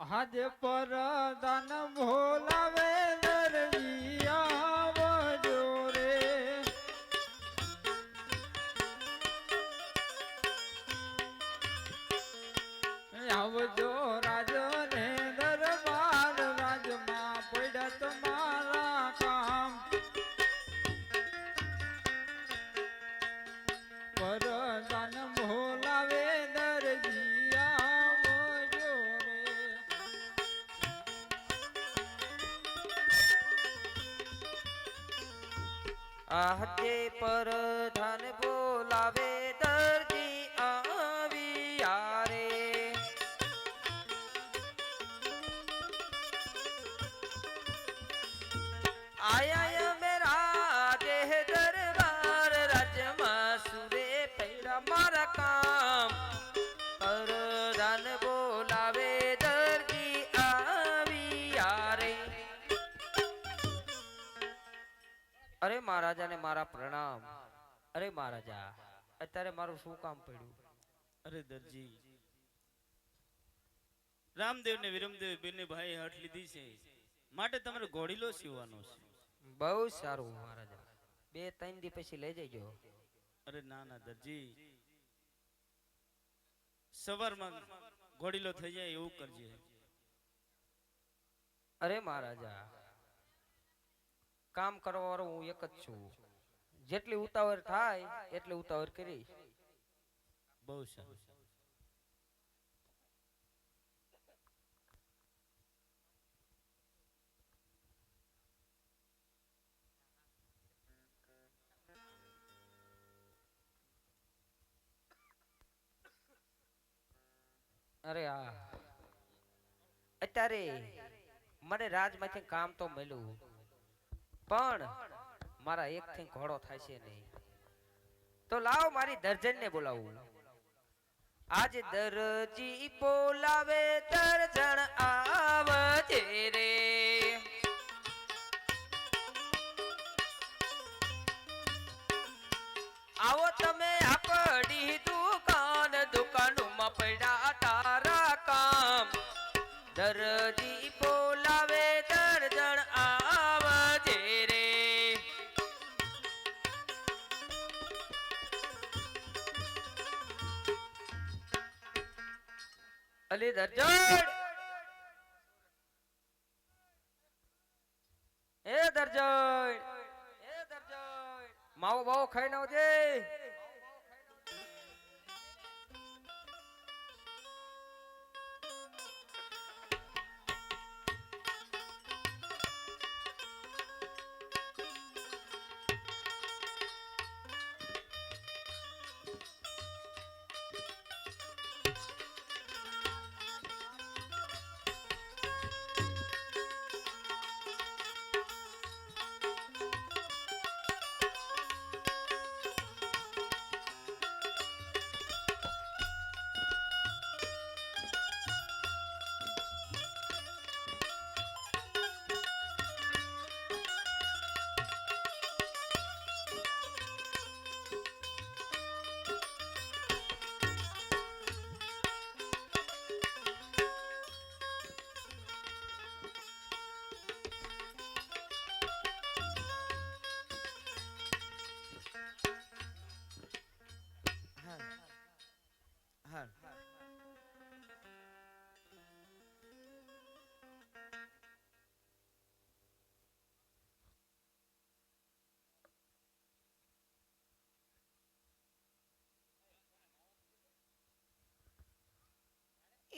હાજે પર દાન ભોલાવે આહતે પર મહારાજાને મારા પ્રણામ. અરે મહારાજા અત્યારે મારું શું કામ પડ્યું? અરે દરજી રામદેવ ને વિરમદેવ બંને ભાઈ હઠ લીધી છે. માટે તમારે ઘોડીલો સીવવાનો છે. બહુ સારું મહારાજા. બે ત્રણ દી પછી લઈ જજો. અરે ના ના દરજી. સવારમાં ઘોડીલો થઈ જાય એવું કરજે. અરે મહારાજા કામ કરવા વાળો હું એક જ છું. જેટલી ઉતાવળ થાય એટલી ઉતાવળ કરી બહુ સારું અરે આ. અત્યારે મને રાજમાંથી કામ તો મળ્યું. પણ મારા એક થી ઘોડો છે નહીં. તો લાવ મારી દર્જન ને બોલાવું. આજ દરજી બોલાવે અલી દર્જન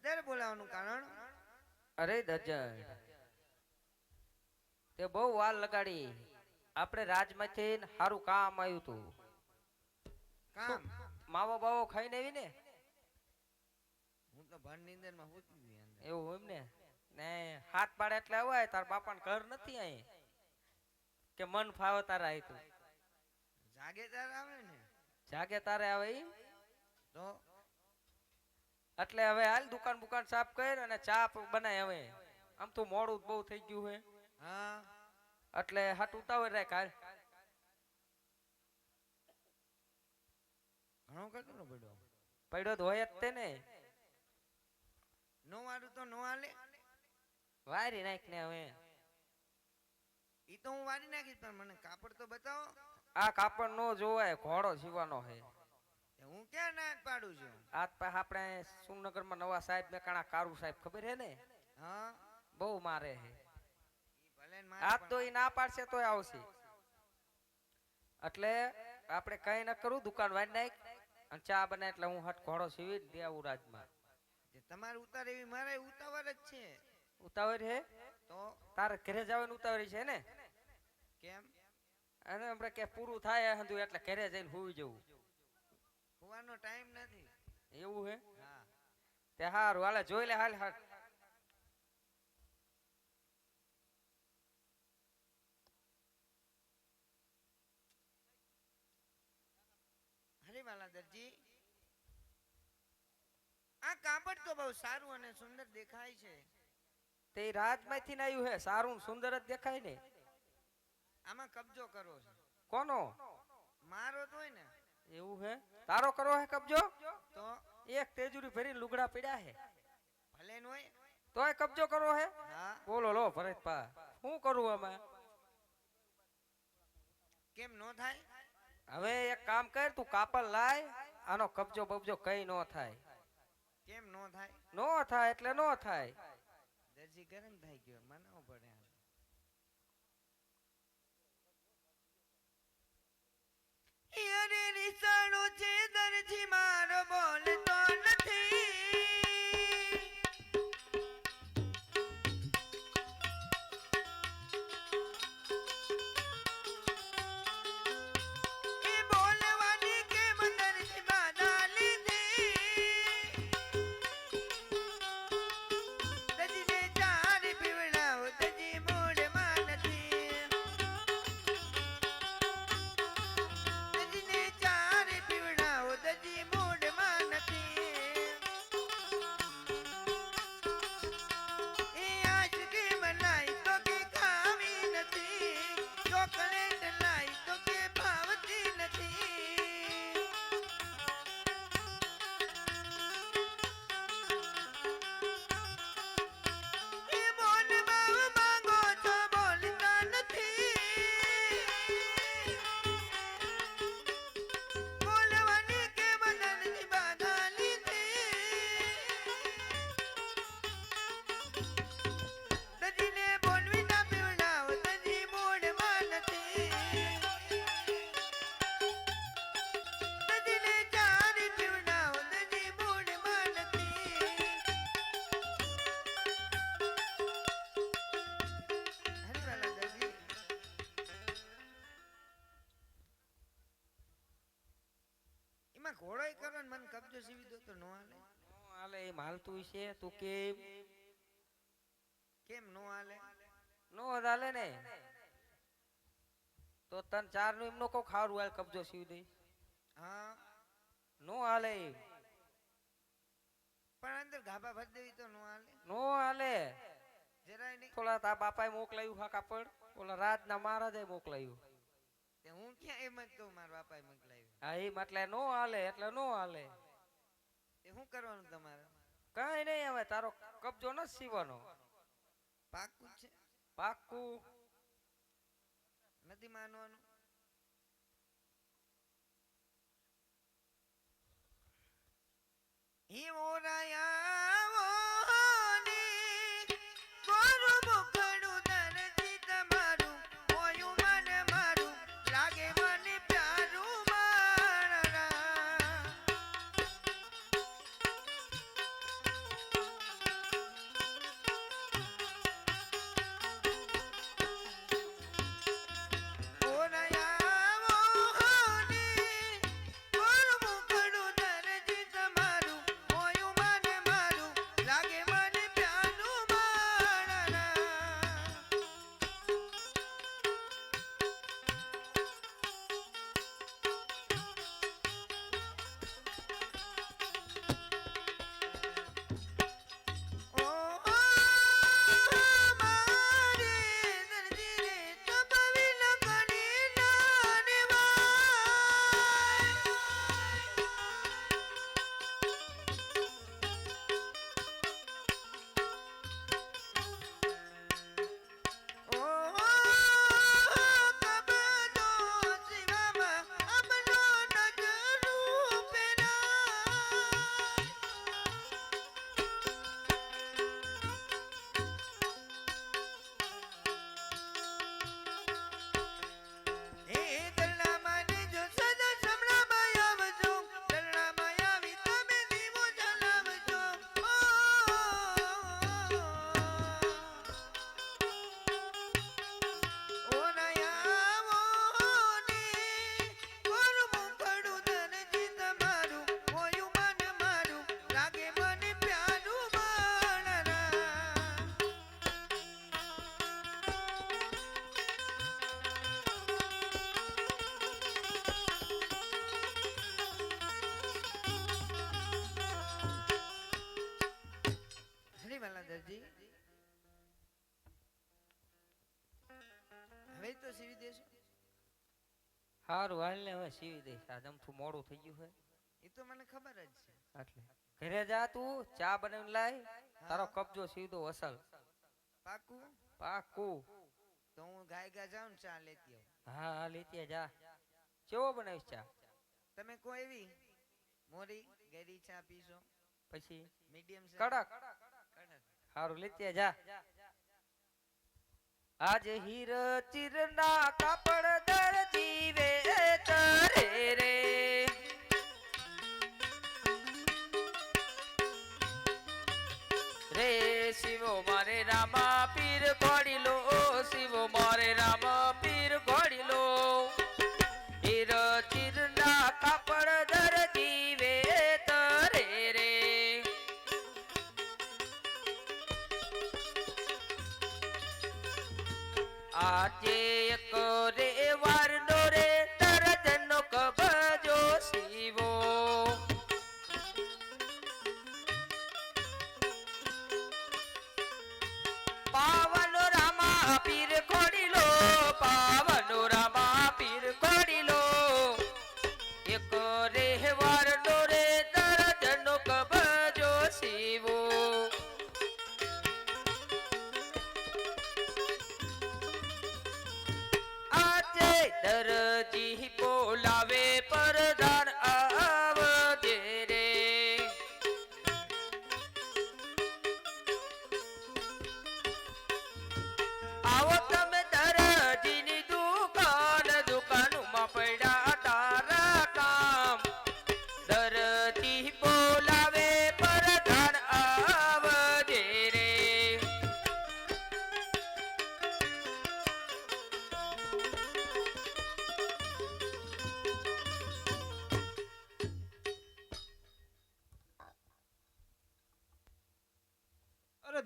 અત્યારે બોલાવાનું કારણ? અરે દર્જન તે બહુ વાલ લગાડી. આપણે રાજમાંથી સારું કામ આવ્યું હતું કામ? માવો બાવો ખાઈને આવી ને? હું તો ભણ નીંદરમાં હોતી એવું એમ ને? ને હાથ પાડે એટલે અવાય તાર બાપા ઘર નથી અહીં કે મન ફાવે તારે આવી તું. જાગે તારે આવે ને? જાગે તારે આવે તો એટલે હવે હાલ દુકાન બુકાન સાફ કર અને ચા બનાય હવે. આમ તો મોડું બહુ થઈ ગયું હે. હા. એટલે હાટ ઉતાવળ રાખ હાલ. ઘણો ને પડ્યો? પડ્યો તો હોય જ તે ને. નો વાળું તો નો હાલે. વારી નાખ ને હવે. ઈ તો હું વારી નાખીશ પણ મને કાપડ તો બતાવો. આ કાપડ નો જોવાય ઘોડો સીવાનો હે. હું ક્યાં ના પાડું છું? આ આપણે સુરનગરમાં નવા સાહેબ મેકાણા કારુ સાહેબ ખબર હે ને? હા? બહુ મારે હે. ને તો એ ના પાડશે તો આવશે. એટલે આપણે કઈ ન કરું દુકાન વાળી નાખ અને ચા બને એટલે હું હટ ઘોડો સીવી દે આવું રાજમાં. તમારે ઉતાર એવી મારે ઉતાવળ જ છે. ઉતાવળ હે? તો? તારે ઘરે જવાની ઉતાવળી છે ને? કેમ? અને આપણે કે પૂરું થાય હંધુ એટલે ઘરે જઈને હોવી જવું. હોવાનો ટાઈમ નથી. એવું હે? હા. તે હારું હાલે જોઈ લે હાલ હાલ. દરજી આ કાપડ તો બહુ સારું અને સુંદર દેખાય છે. તે રાજમાંથી ને આવ્યું હે સારું સુંદર જ દેખાય ને. આમાં કબજો કરો છે. કોનો? મારો તો હોય ને. એવું હે? તારો કરો હે કબજો? તો? એક તેજુરી ભરીને લુગડા પડ્યા હે. ભલે ન હોય. તોય કબજો કરો હે? હા. બોલો લો ભરતપા શું કરું આમાં? કેમ નો થાય? હવે એક કામ કર તું કાપડ લાય આનો કબજો બબજો કઈ નો થાય. કેમ નો થાય? નો થાય એટલે નો થાય. દરજી ગરમ થઈ ગયો મનાવો પડે. યારે રીસાણો છે દરજી મારો બોલતો નથી. ઘોડોય કરો ને મને કબજો સીવી દો તો નો હાલે. નો હાલે એમ હાલતું છે તું કેમ? કેમ નો હાલે? નો હાલે ને? તો તન ચારનું એમનો કો ખારું હાલ કબજો સીવી દઈ હા. નો હાલે. પણ અંદર ગાભા ભરી દેવી તો નો હાલે. નો હાલે. જરાય નહીં. થોડા તા બાપાએ મોકલાયું હા કાપડ? ઓલા રાજના મહારાજે મોકલાયું. તે હું ક્યાં એમ જ કહું મારા બાપાએ મોકલાવ્યું હા એ એટલે નો હાલે એટલે નો હાલે. તે શું કરવાનું તમારે? કઈ નહીં હવે તારો કબજો ન સીવાનો. પાકું છે? પાકું નથી માનવાનું? હી હારું હાલ ને હવે સીવી દઈશ. આ જમથું મોડું થઈ ગયું હોય. એ તો મને ખબર જ છે. એટલે ઘરે જા તું ચા બનાવીને લાય. તારો કબજો સીધો અસલ. પાકું? પાકું. તો હું ગાય ગા જાઉં ને ચા લેતી આવું. હા હા લેતી જા. કેવો બનાવીશ ચા? તમે કો એવી? મોરી ગેરી ચા પીશો? પછી? મીડિયમ કડક. કડક સારું લેતી જા. આજે હીર ચીરના કાપડ દરજી વે તરે રે. રે શિવો મારે રામા પીર ઘોડીલો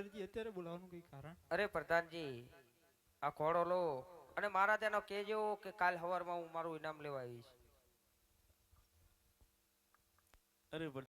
દરજી અત્યારે બોલાવવાનું કઈ કારણ? અરે પ્રધાનજી આ ખોડો લો. અને મારા તેનો કેજો કે કાલ સવારમાં હું મારું ઇનામ લેવા આવીશ. અરે